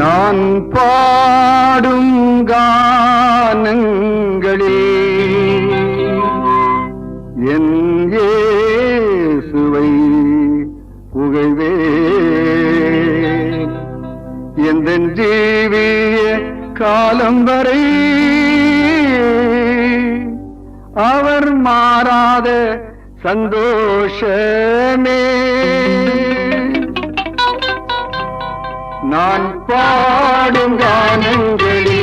நான் பாடும் கானங்களில் என் ஏசுவை புகழ்வே எந்த ஜீவிய காலம் வரை அவர் மாறாத சந்தோஷமே. நான் பாடும் கானங்களில்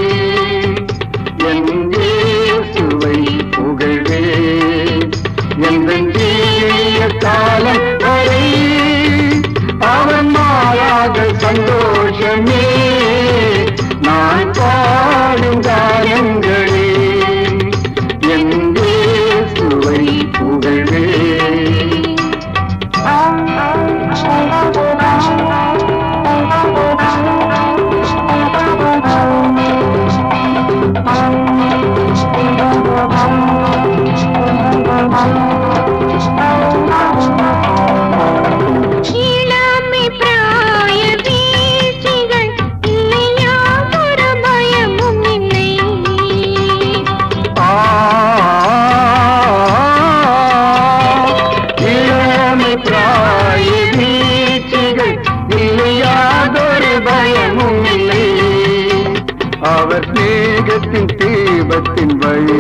அவர் தேகத்தின் தீபத்தின் வழி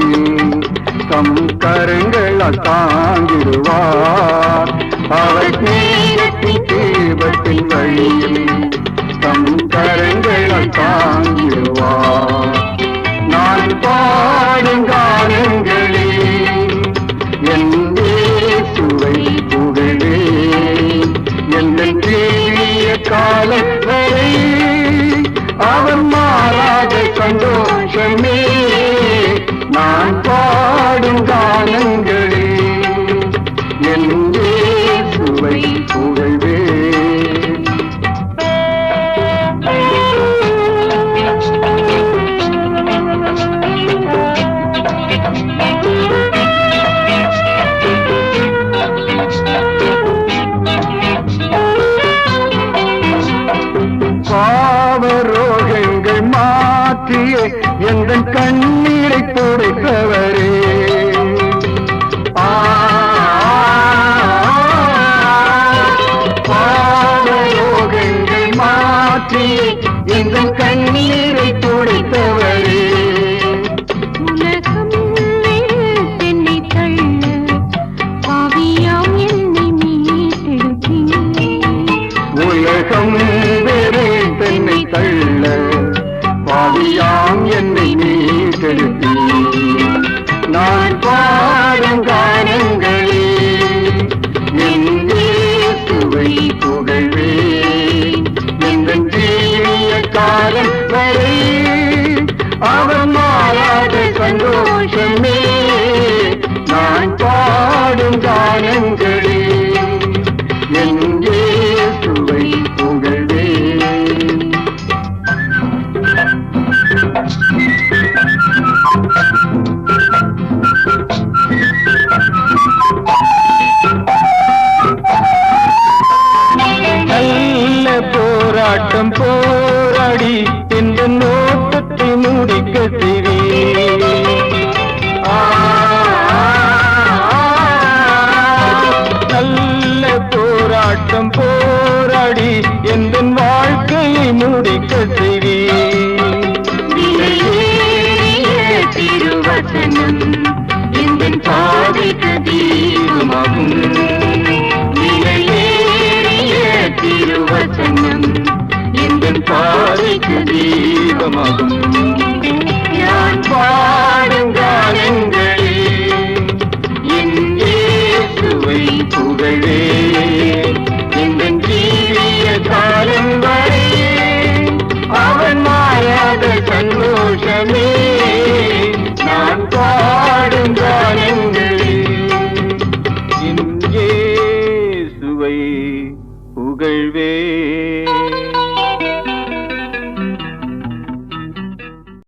தம் கரங்களால் தாங்கிடுவார் அவர் தேகத்தின் தீபத்தின் வழி காற்றியே எந்த கண் நூறடி என்று நோட்டத்தை முடிக்கட்டி సంగీతమాகும்